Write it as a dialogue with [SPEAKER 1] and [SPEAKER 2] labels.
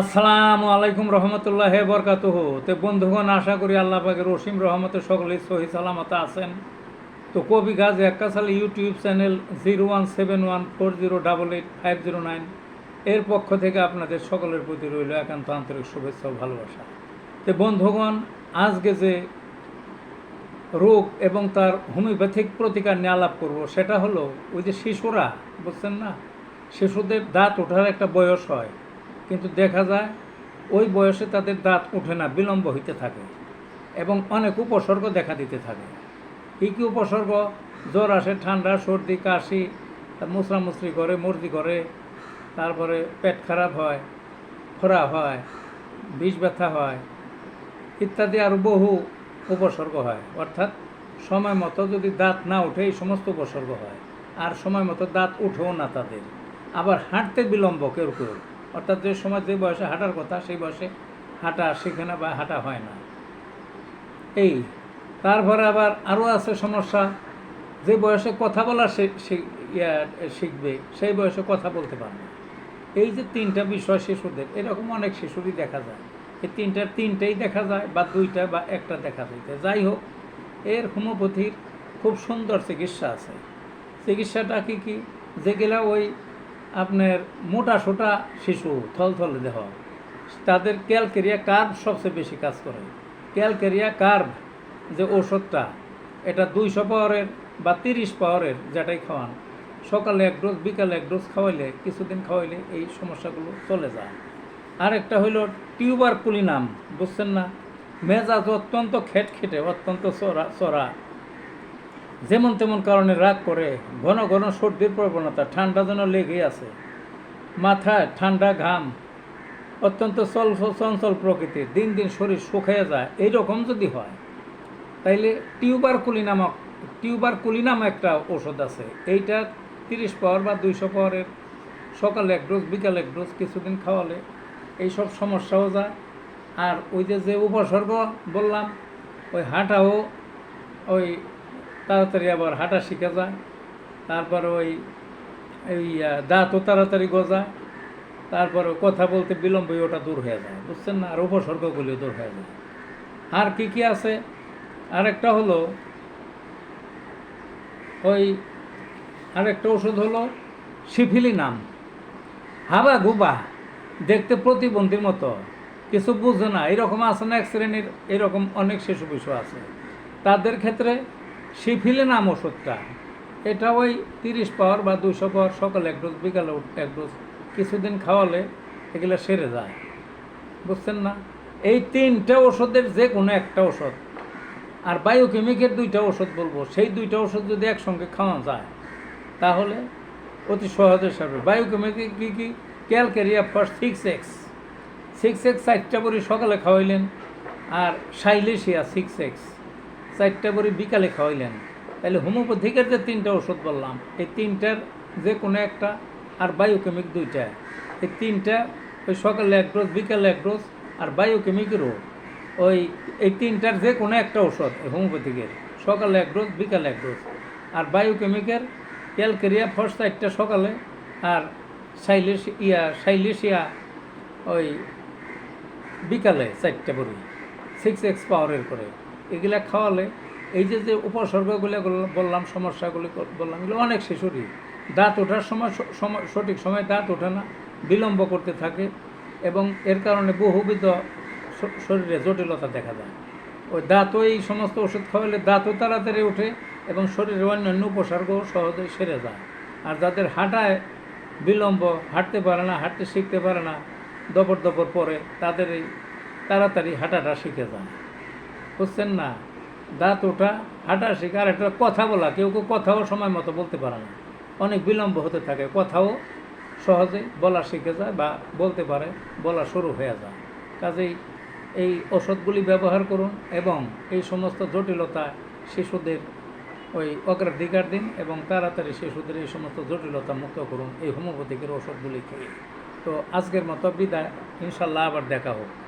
[SPEAKER 1] আসসালামু আলাইকুম রহমতুল্লাহ বরকাতুহ। তো বন্ধুগণ, আশা করি আল্লাহ পাকের রসিম রহমতে সকলেই সহি সালামত আছেন। তো কবি গাজ একাশাল YouTube channel zero one seven one four zero double eight five zero nine এর পক্ষ থেকে আপনাদের সকলের প্রতি রইল একান্ত আন্তরিক শুভেচ্ছা ও ভালোবাসা। তো বন্ধুগণ, আজকে যে রোগ এবং তার হোমিওপ্যাথিক প্রতিকার নিয়ে আলাপ করব, সেটা হলো ওই যে শিশুরা, বুঝছেন না? শিশুদের দাঁত ওঠার একটা বয়স হয়। কিন্তু দেখা যায় ওই বয়সে তাদের দাঁত ওঠে না, বিলম্ব হইতে থাকে এবং অনেক উপসর্গ দেখা দিতে থাকে। কী কী উপসর্গ? জ্বর আসে, ঠান্ডা, সর্দি, কাশি মুসরামুসরি করে মর্দি করে, তারপরে পেট খারাপ হয়, খোরা হয়, বিষ ব্যথা হয় ইত্যাদি আরও বহু উপসর্গ হয়। অর্থাৎ সময় মতো যদি দাঁত না ওঠে এই সমস্ত উপসর্গ হয়। আর সময় মতো দাঁত উঠেও না তাদের। আবার হাঁটতে বিলম্ব কেউ কেউ। অর্থাৎ যে সময় যে বয়সে হাঁটার কথা, সেই বয়সে হাঁটা শেখে না বা হাঁটা হয় না। এই, তারপরে আবার আরও আছে সমস্যা, যে বয়সে কথা বলা শিখবে, সেই বয়সে কথা বলতে পারবে এই যে তিনটা বিষয় শিশুদের, এরকম অনেক শিশুরই দেখা যায়। এই তিনটার তিনটেই দেখা যায় বা দুইটা বা একটা দেখা যাইতে যাই হোক, এর হোমিওপ্যাথির খুব সুন্দর চিকিৎসা আছে। চিকিৎসাটা কি কি? যেগুলা ওই আপনার মোটা সোটা শিশু, থলথলে দেহ, তাদের ক্যালকেরিয়া কার্ভ সবচেয়ে বেশি কাজ করে। ক্যালকেরিয়া কার্ভ যে ওষুধটা এটা দুইশো পাওয়ারের বা তিরিশ পাওয়ারের যেটাই খাওয়ান, সকালে এক ডোজ, বিকালে এক ডোজ খাওয়াইলে, কিছুদিন খাওয়াইলে এই সমস্যাগুলো চলে যায়। আরেকটা হইল টিউবার কুলিনাম বুঝছেন না? মেজাজ অত্যন্ত খেটখেটে, অত্যন্ত চড়া চড়া। যেমন তেমন কারণে রাগ করে, ঘন ঘন সর্দির প্রবণতা, ঠান্ডা যেন লেগেই আছে। মাথায় ঠান্ডা ঘাম, অত্যন্ত চল চঞ্চল প্রকৃতির দিন দিন শরীর শুকিয়ে যায়, এইরকম যদি হয়, তাইলে টিউবার কুলি নামক, টিউবার কুলি নামক একটা ওষুধ আছে। এইটা তিরিশ পাওয়ার বা দুইশো পাওয়ারের, সকালে এক ডোজ, বিকালে এক ডোজ কিছুদিন খাওয়ালে এইসব সমস্যাও যায়। আর ওই যে যে উপসর্গ বললাম, ওই হাঁটাও, ওই তাড়াতাড়ি আবার হাঁটা শিখে যায়। তারপর ওই এই দাঁতও তাড়াতাড়ি গজায় তারপরে কথা বলতে বিলম্ব ওটা দূর হয়ে যায়, বুঝছেন না? আর উপসর্গগুলিও দূর হয়ে যায়। আর কি কি আছে? আরেকটা হলো, ওই আরেকটা ওষুধ হলো সিফিলি নাম হাবা গুবা, দেখতে প্রতিবন্ধীর মতো। কিছু বুঝে না, এরকম আছে না, এক শ্রেণির এরকম অনেক শিশু বিষু আছে। তাদের ক্ষেত্রে সিফিলি নাম ওষুধটা। এটা ওই তিরিশ পাওয়ার বা দুশো পাওয়ার সকালে এক ডোজ, বিকালে এক ডোজ, কিছুদিন খাওয়ালে এগুলো সেরে যায়। বুঝছেন না? এই তিনটা ওষুধের যে কোনো একটা ওষুধ, আর বায়োকেমিকের দুইটা ওষুধ বলব, সেই দুইটা ওষুধ যদি একসঙ্গে খাওয়া যায়, তাহলে অতি সহজে সারবে। বায়োকেমিকে কী কী? Calcarea phos six X. Six X চারটা বড়ি সকালে খাওয়াইলেন, আর সাইলেশিয়া সিক্স এক্স। চারটা বড়ি বিকালে খাওয়াইলেন। তাহলে হোমিওপ্যাথিকের যে তিনটা ওষুধ বললাম, এই তিনটার যে কোনো একটা আর বায়োকেমিক দুইটা। এই তিনটা, ওই সকালে এক ডোজ, বিকালে এক ডোজ আর বায়োকেমিকেরও। ওই, এই তিনটার যে কোনো একটা ওষুধ হোমিওপ্যাথিকের, সকালে এক ডোজ, বিকালে এক ডোজ। আর বায়োকেমিকের, ক্যালকেরিয়া ফার্স্ট একটা সকালে আর সাইলেশ ইয়া সাইলেশিয়া ওই বিকালে চারটে বড়ি সিক্স এক্স পাওয়ারের করে। এগুলা খাওয়ালে এই যে যে উপসর্গগুলো বললাম, সমস্যাগুলি বললাম, এগুলো অনেক শিশুরই। দাঁত ওঠার সময় সময়, সঠিক সময় দাঁত ওঠে না, বিলম্ব করতে থাকে এবং এর কারণে বহুবিধ শরীরে জটিলতা দেখা যায় ওই দাঁতও এই সমস্ত ওষুধ খাওয়ালে দাঁতও তাড়াতাড়ি ওঠে এবং শরীরের অন্যান্য উপসর্গও সহজে সেরে যায়। আর যাদের হাঁটায় বিলম্ব, হাঁটতে পারে না, হাঁটতে শিখতে পারে না, দপর দপর পরে তাদের এই তাড়াতাড়ি হাঁটাটা শিখে যায়। বুঝছেন না। দাঁত ওঠা, হাঁটা শেখা আর একটা কথা বলা। কেউ কেউ কথাও সময় মতো বলতে পারে না। অনেক বিলম্ব হতে থাকে। কথাও সহজে বলা শিখে যায় বা বলতে পারে, বলা শুরু হয়ে যায়। কাজেই এই ওষুধগুলি ব্যবহার করুন এবং এই সমস্ত জটিলতা শিশুদের ওই অগ্রাধিকার দিন এবং তাড়াতাড়ি শিশুদের এই সমস্ত জটিলতা মুক্ত করুন। এই হোমিওপ্যাথিকের ওষুধগুলি খেয়ে। তো আজকের মতো বিদায়। ইনশাল্লাহ আবার দেখা হোক।